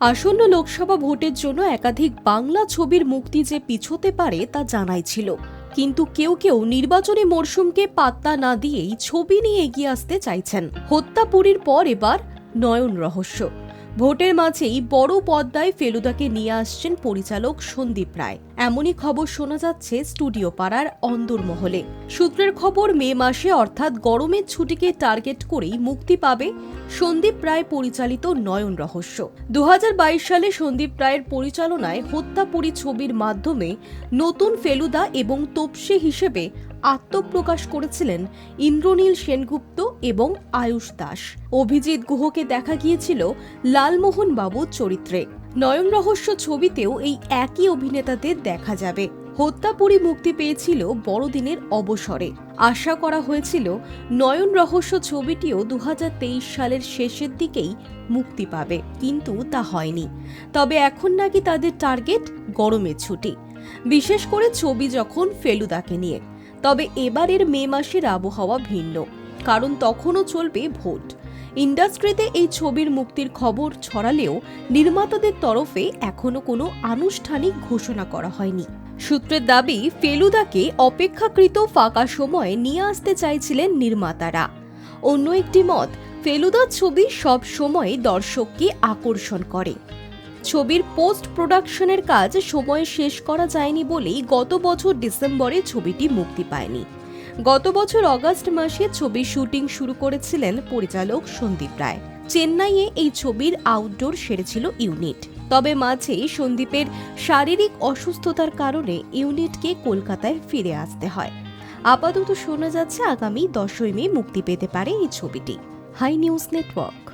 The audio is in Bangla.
আসন্ন লোকসভা ভোটের জন্য একাধিক বাংলা ছবির মুক্তি যে পিছোতে পারে তা জানাই ছিল। কিন্তু কেউ কেউ নির্বাচনী মরশুমকে পাত্তা না দিয়েই ছবি নিয়ে এগিয়ে আসতে চাইছেন। হত্যাপুরীর পর এবার নয়ন রহস্য। ভোটের মাঝেই বড় পদ্মায় ফেলুদাকে নিয়ে আসছেন পরিচালক সন্দীপ রায়। এমনই খবর শোনা যাচ্ছে স্টুডিও পাড়ার অন্দরমহলে। সূত্রের খবর, মে মাসে অর্থাৎ গরমের ছুটিকে টার্গেট করেই মুক্তি পাবে সন্দীপ রায় পরিচালিত নয়ন রহস্য। দু হাজার বাইশ সালে সন্দীপ রায়ের পরিচালনায় হত্যাপুরী ছবির মাধ্যমে নতুন ফেলুদা এবং তোপসে হিসেবে আত্মপ্রকাশ করেছিলেন ইন্দ্রনীল সেনগুপ্ত এবং আয়ুষ দাস। অভিজিৎ গুহকে দেখা গিয়েছিল লালমোহন বাবুর চরিত্রে। নয়ন রহস্য ছবিতেও এই একই অভিনেতাদের দেখা যাবে। হত্যাপুরী মুক্তি পেয়েছিল বড়দিনের অবসরে। আশা করা হয়েছিল নয়ন রহস্য ছবিটিও দু হাজার তেইশ সালের শেষের দিকেই মুক্তি পাবে। কিন্তু তা হয়নি। তবে এখন নাকি তাদের টার্গেট গরমের ছুটি। বিশেষ করে ছবি যখন ফেলুদাকে নিয়ে। তবে এবারের মে মাসের আবহাওয়া ভিন্ন, কারণ তখনও চলবে ভোট। ইন্ডাস্ট্রিতে এই ছবির মুক্তির খবর ছড়ালেও নির্মাতাদের তরফে এখনও কোনো আনুষ্ঠানিক ঘোষণা করা হয়নি। সূত্রের দাবি, ফেলুদাকে অপেক্ষাকৃত ফাঁকা সময়ে নিয়ে আসতে চাইছিলেন নির্মাতারা। অন্য একটি মত, ফেলুদার ছবি সব সময় দর্শককে আকর্ষণ করে। ছবির পোস্ট প্রোডাকশনের কাজ সময়ে শেষ করা যায়নি বলেই গত বছর ডিসেম্বরে ছবিটি মুক্তি পায়নি। গত বছর অগাস্ট মাসে ছবির শুটিং শুরু করেছিলেন পরিচালক সন্দীপ রায়। চেন্নাইয়ে এই ছবির আউটডোর সেরেছিল ইউনিট। তবে মাঝে সন্দীপের শারীরিক অসুস্থতার কারণে ইউনিটকে কলকাতায় ফিরে আসতে হয়। আপাতত শোনা যাচ্ছে আগামী দশই মে মুক্তি পেতে পারে এই ছবিটি। Hi News Network.